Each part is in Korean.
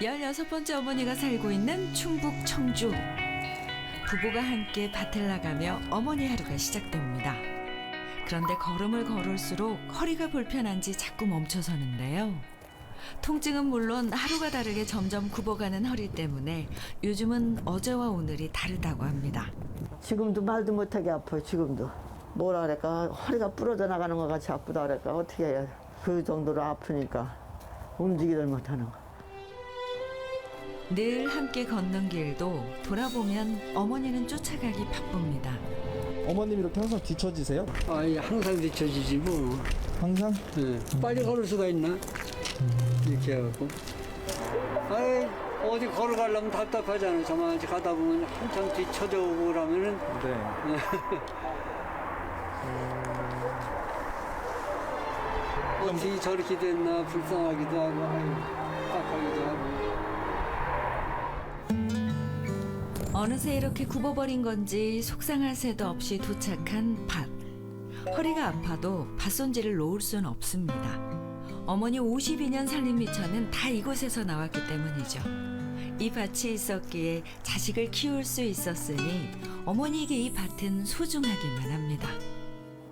16번째 어머니가 살고 있는 충북 청주. 부부가 함께 밭을 나가며 어머니 하루가 시작됩니다. 그런데 걸음을 걸을수록 허리가 불편한지 자꾸 멈춰서는데요. 통증은 물론 하루가 다르게 점점 굽어가는 허리 때문에 요즘은 어제와 오늘이 다르다고 합니다. 지금도 말도 못하게 아파요, 지금도. 뭐라 그럴까, 허리가 부러져 나가는 것 같이 아프다 그럴까, 어떻게 해야 그 정도로 아프니까 움직이질 못하는 거. 늘 함께 걷는 길도 돌아보면 어머니는 쫓아가기 바쁩니다. 어머님 이렇게 항상 뒤처지세요? 아이 항상 뒤쳐지지 뭐. 항상? 예. 빨리 걸을 수가 있나? 이렇게 해갖고. 아이 어디 걸어가려면 답답하잖아. 저만 가다 보면 한참 뒤쳐져 오고 그러면은 네. 어떻게 저렇게 됐나 불쌍하기도 하고 아유 어느새 이렇게 굽어버린 건지 속상할 새도 없이 도착한 밭. 허리가 아파도 밭손질을 놓을 순 없습니다. 어머니 52년 살림 미천은 다 이곳에서 나왔기 때문이죠. 이 밭이 있었기에 자식을 키울 수 있었으니 어머니에게 이 밭은 소중하기만 합니다.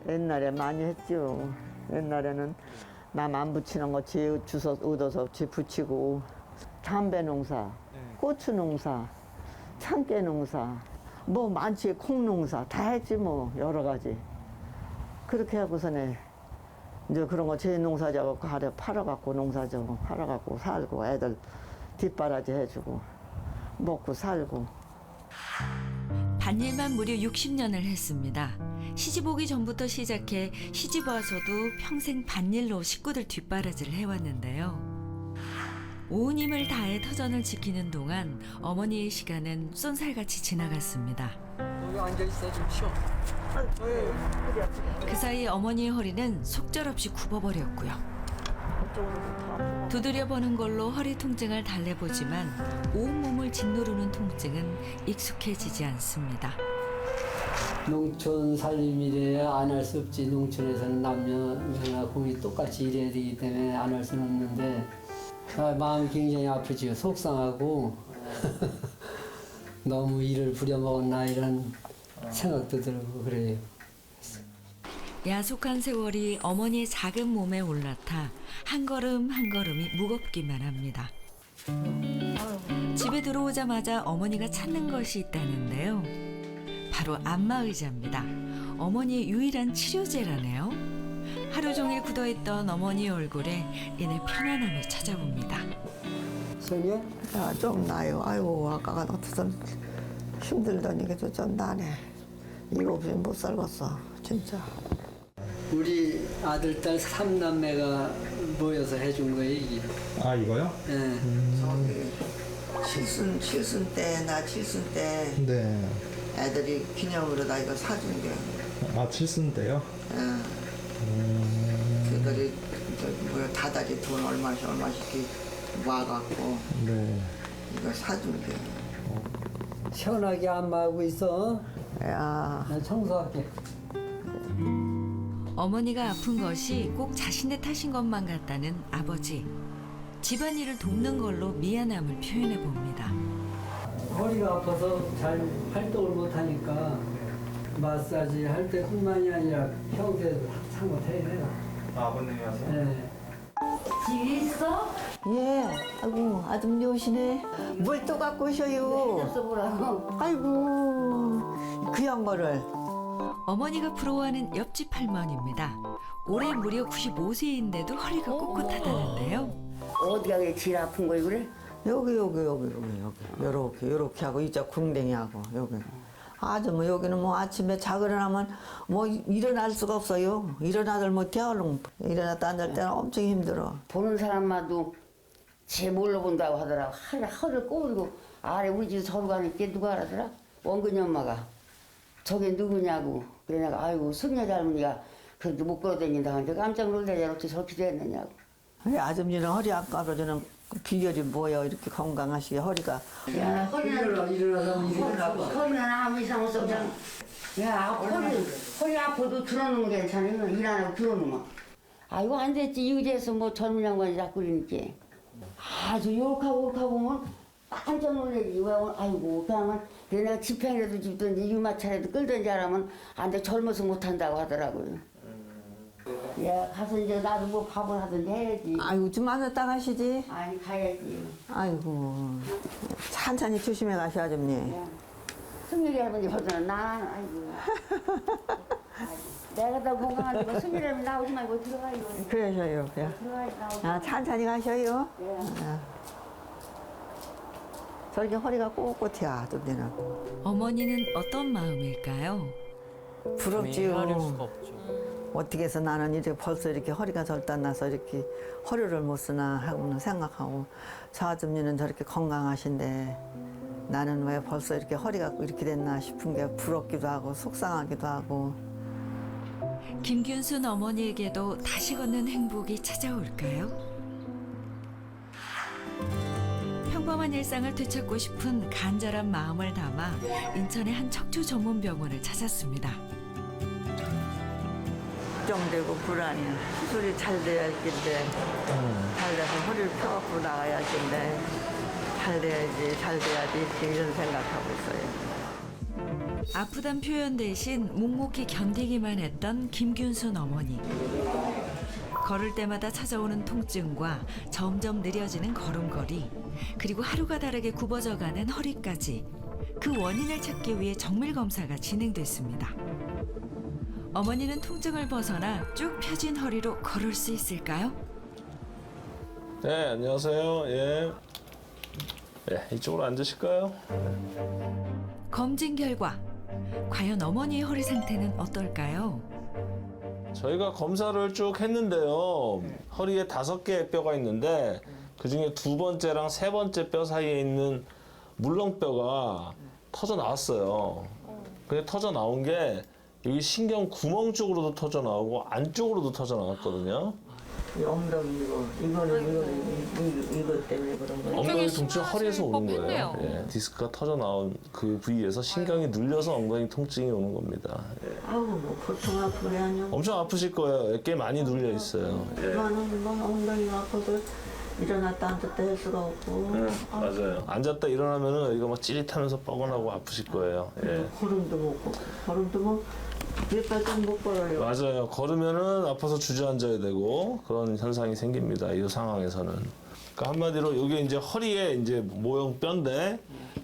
옛날에 많이 했죠. 옛날에는 남 안 붙이는 거 지 주워 얻어서 지 붙이고 담배 농사, 고추 농사, 참깨 농사, 뭐 많지 콩 농사 다 했지 뭐 여러 가지. 그렇게 하고서네 이제 그런 거 제 농사 잡고 하려 팔아갖고 농사 좀 팔아갖고 살고 애들 뒷바라지 해주고 먹고 살고 밭일만 무려 60년을 했습니다. 시집 오기 전부터 시작해 시집 와서도 평생 밭일로 식구들 뒷바라지를 해왔는데요. 온 힘을 다해 터전을 지키는 동안 어머니의 시간은 쏜살같이 지나갔습니다. 여기 앉아 있어 좀 쉬어. 그 사이 어머니의 허리는 속절없이 굽어버렸고요. 두드려 보는 걸로 허리 통증을 달래보지만 온 몸을 짓누르는 통증은 익숙해지지 않습니다. 농촌 살림이래 안할 수 없지. 농촌에서는 남녀나 공이 똑같이 일해야 되기 때문에 안 할 수는 없는데 아, 마음이 굉장히 아프지요. 속상하고 너무 일을 부려먹었나 이런 생각도 들고 그래요. 야속한 세월이 어머니의 작은 몸에 올라타 한 걸음 한 걸음이 무겁기만 합니다. 집에 들어오자마자 어머니가 찾는 것이 있다는데요. 바로 안마 의자입니다. 어머니의 유일한 치료제라네요. 하루 종일 굳어있던 어머니의 얼굴에 이내 편안함이 찾아옵니다. 소녀? 야, 좀 나요. 아이고, 아까가 어떻든 힘들다니까 좀, 좀 나네. 이거 없이 못 살겠어, 진짜. 우리 아들 딸 삼남매가 모여서 해준 거예요 이게. 아 이거요? 예. 칠순, 칠순 때, 나 칠순 때 네. 애들이 기념으로 나 이거 사준 게. 아 칠순 때요? 그들이 저기 뭐야, 다달이 돈 얼마씩 얼마씩 와갖고 네. 이거 사준 게. 시원하게 안마하고 있어. 야, 나 청소할게. 어머니가 아픈 것이 꼭 자신의 탓인 것만 같다는 아버지. 집안일을 돕는 걸로 미안함을 표현해 봅니다. 허리가 아파서 잘 활동을 못 하니까 마사지 할 때뿐만이 아니라 평소에도 항상 못해야 돼요. 아, 아버님이 하세요? 예. 예, 아이고, 아줌마 오시네. 뭘 또 갖고 오셔요. 아이고, 귀한 거를. 어머니가 부러워하는 옆집 할머니입니다. 올해 무려 95세인데도 허리가 꼿꼿하다는데요. 어디가 왜 제일 아픈 거야 그래? 여기, 여기, 여기, 여기, 여기. 요렇게, 요렇게 하고, 이자 궁뎅이 하고, 여기. 아주 뭐, 여기는 뭐 아침에 자고 일어나면 뭐 일어날 수가 없어요. 일어나들 못해, 얼른. 일어났다 앉을 때는 엄청 힘들어. 보는 사람마도 쟤 몰라 본다고 하더라고 허리, 허리를 꼬부리고 아래 우리 집 서로 가니까 누가 알아더라? 원근이 엄마가 저게 누구냐고 그래 내가 아이고 승려 할머니가 그래도 못 걸어다닌다 하는데 깜짝 놀라잖아 어떻게 저렇게 됐느냐고 이 아줌마는 허리 안 까부러지는 그 비결이 뭐야, 이렇게 건강하시게 허리가. 야 허리는 일어나서 일어나고. 허리는 아무 이상 없어 그냥 야 허리 허리 아파도 들어놓으면 괜찮아요 일안 하고 들어놓으면 아이고 안 됐지 이의제에서 뭐 젊은 양반이 자꾸 그러니까 아주 요렇하고 요렇하고 보면 깜짝 놀래지. 왜, 오늘 아이고, 그러면 내가 지팽이라도 줍든지 유마차라도 끌든지 하라면 안 돼, 젊어서 못한다고 하더라고요. 야, 가서 이제 나도 뭐 밥을 하든지 해야지. 아이고 좀 앉았다 가시지. 아니, 가야지. 아이고 천천히 조심해 가셔야지 언니. 야, 승일이 할머니 보더니 난, 아이고. 아이고, 내가 더 건강한데 뭐 승일이 할머니 나오지 말고 들어가요. 그러셔요. 그래. 들어가야지, 나오지. 아 천천히 가셔요. 예. 저렇게 허리가 꼿꼿이야 좀 되는. 어머니는 어떤 마음일까요? 부럽지요. 헤아릴 수가 없죠. 어떻게 해서 나는 이제 벌써 이렇게 허리가 절단나서 이렇게 허리를 못 쓰나 하고는 생각하고 저 아줌니는 저렇게 건강하신데 나는 왜 벌써 이렇게 허리가 이렇게 됐나 싶은 게 부럽기도 하고 속상하기도 하고 김균순 어머니에게도 다시 걷는 행복이 찾아올까요? 평범한 일상을 되찾고 싶은 간절한 마음을 담아 인천의 한 척추 전문 병원을 찾았습니다. 걱정되고 불안해 수술이 잘 돼야 할 텐데 잘 돼서 허리를 펴갖고 나가야 할 텐데 잘 돼야지 잘 돼야지 이런 생각하고 있어요 아프단 표현 대신 묵묵히 견디기만 했던 김균순 어머니. 걸을 때마다 찾아오는 통증과 점점 느려지는 걸음걸이, 그리고 하루가 다르게 굽어져가는 허리까지 그 원인을 찾기 위해 정밀 검사가 진행됐습니다. 어머니는 통증을 벗어나 쭉 펴진 허리로 걸을 수 있을까요? 네, 안녕하세요. 예. 예, 이쪽으로 앉으실까요? 검진 결과 과연 어머니의 허리 상태는 어떨까요? 저희가 검사를 쭉 했는데요. 허리에 다섯 개의 뼈가 있는데 그 중에 두 번째랑 세 번째 뼈 사이에 있는 물렁뼈가 터져 나왔어요. 근데 터져 나온 게 여기 신경 구멍 쪽으로도 터져 나오고 안쪽으로도 터져 나왔거든요. 이 엉덩이고 이거는 이거는 이- 이거 때문에 그런 거예요 엉덩이 통증 심하실 허리에서 오는 거예요. 법했네요. 예, 디스크가 터져 나온 그 부위에서 신경이 눌려서 엉덩이 통증이 오는 겁니다. 예. 아우 뭐 보통 아프게 하냐 엄청 아프실 거예요. 꽤 많이 눌려 있어요. 나는 뭐 엉덩이가 아파서 일어났다 앉았다 할 수가 없고 맞아요. 앉았다 일어나면은 여기가 막 찌릿하면서 뻐근하고 아프실 거예요. 예. 걸음도 못 걷고 걸음도 뭐 몇 발짝 못 걸어요 맞아요. 걸으면은 아파서 주저앉아야 되고 그런 현상이 생깁니다. 이 상황에서는. 그러니까 한마디로 여기 이제 허리에 이제 모형 뼈인데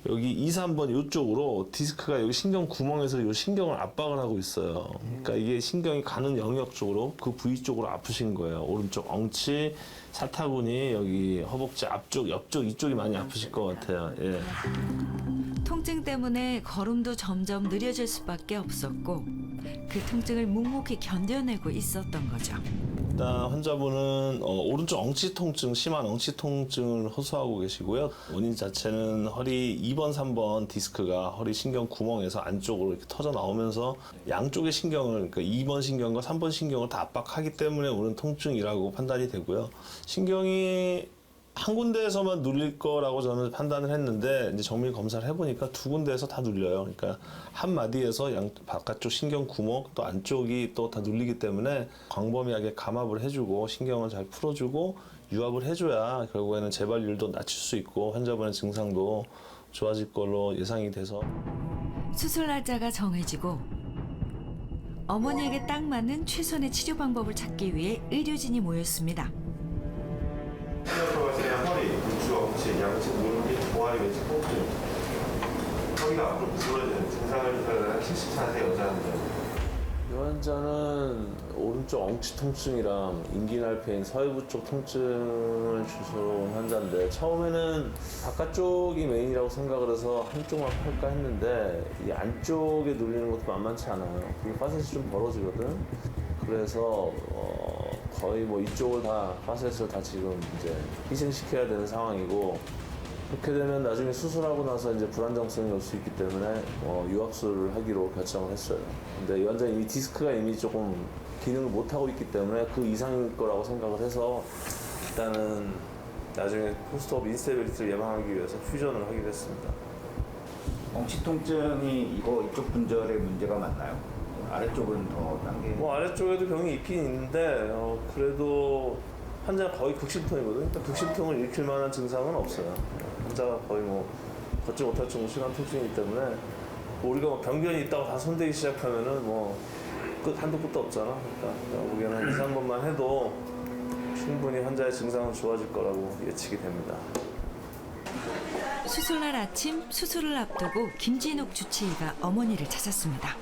여기 2, 3번 이쪽으로 디스크가 여기 신경 구멍에서 이 신경을 압박을 하고 있어요. 그러니까 이게 신경이 가는 영역 쪽으로 그 부위 쪽으로 아프신 거예요. 오른쪽 엉치, 사타구니, 여기 허벅지 앞쪽, 옆쪽 이쪽이 많이 아프실 것 같아요. 예. 통증 때문에 걸음도 점점 느려질 수밖에 없었고 그 통증을 묵묵히 견뎌내고 있었던 거죠. 일단 환자분은 어, 오른쪽 엉치 통증, 심한 엉치 통증을 호소하고 계시고요. 원인 자체는 허리 2번, 3번 디스크가 허리 신경 구멍에서 안쪽으로 이렇게 터져 나오면서 양쪽의 신경을, 그러니까 2번 신경과 3번 신경을 다 압박하기 때문에 오는 통증이라고 판단이 되고요. 신경이 한 군데에서만 눌릴 거라고 저는 판단을 했는데 이제 정밀 검사를 해보니까 두 군데에서 다 눌려요. 그러니까 한 마디에서 양 바깥쪽 신경 구멍 또 안쪽이 또 다 눌리기 때문에 광범위하게 감압을 해주고 신경을 잘 풀어주고 유압을 해줘야 결국에는 재발률도 낮출 수 있고 환자분의 증상도 좋아질 걸로 예상이 돼서 수술 날짜가 정해지고 어머니에게 딱 맞는 최선의 치료 방법을 찾기 위해 의료진이 모였습니다. 엉치, 양치, 무릎이 보아리, 왼쪽 통증 허리가 앞으로 구부러지는 증상을 가진 74세 여자입니다. 이 환자는 오른쪽 엉치 통증이랑 인기날패인 서해부 쪽 통증을 주소로 온 환자인데 처음에는 바깥쪽이 메인이라고 생각을 해서 한쪽만 팔까 했는데 이 안쪽에 눌리는 것도 만만치 않아요. 그게 파셋이 좀 벌어지거든. 그래서 어, 거의 뭐 이쪽을 다 파셋을 다 지금 이제 희생시켜야 되는 상황이고 그렇게 되면 나중에 수술하고 나서 이제 불안정성이 올 수 있기 때문에 어, 유압술을 하기로 결정을 했어요. 근데 이 환자는 이미 디스크가 이미 조금 기능을 못 하고 있기 때문에 그 이상일 거라고 생각을 해서 일단은 나중에 포스트업 인스테빌리티를 예방하기 위해서 퓨전을 하기로 했습니다. 엉치 통증이 이거 이쪽 분절의 문제가 맞나요? 아래쪽은 더 단계. 뭐 아래쪽에도 병이 있긴 있는데 어, 그래도 환자는 거의 극심통이거든요. 그러니까 극심통을 일으킬 만한 증상은 없어요. 환자가 거의 뭐 걷지 못할 정도 심한 통증이기 때문에 우리가 뭐 병변이 있다고 다 손대기 시작하면은 뭐 끝 한도 끝도 없잖아. 그러니까 우리는 한 2, 3번만 해도 충분히 환자의 증상은 좋아질 거라고 예측이 됩니다. 수술날 아침 수술을 앞두고 김진욱 주치의가 어머니를 찾았습니다.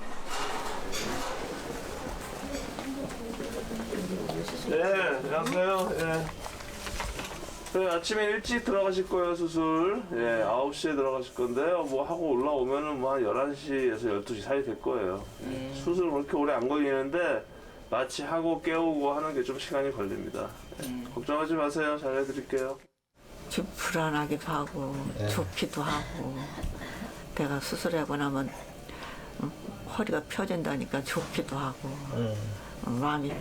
네, 안녕하세요. 예. 네, 아침에 일찍 들어가실 거예요, 수술. 예, 9시에 들어가실 건데요. 뭐 하고 올라오면은 뭐한 11시에서 12시 사이 될 거예요. 수술 그렇게 오래 안 걸리는데 마취 하고 깨우고 하는 게 좀 시간이 걸립니다. 예, 걱정하지 마세요. 잘 해드릴게요. 좀 불안하기도 하고 좋기도 하고 내가 수술하고 나면 음, 허리가 펴진다니까 좋기도 하고 어, 마음이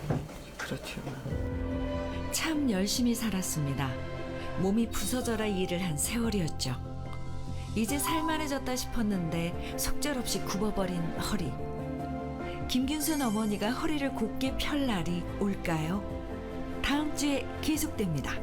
그렇죠. 참 열심히 살았습니다. 몸이 부서져라 일을 한 세월이었죠. 이제 살만해졌다 싶었는데 속절없이 굽어버린 허리. 김균순 어머니가 허리를 곧게 펼 날이 올까요? 다음 주에 계속됩니다.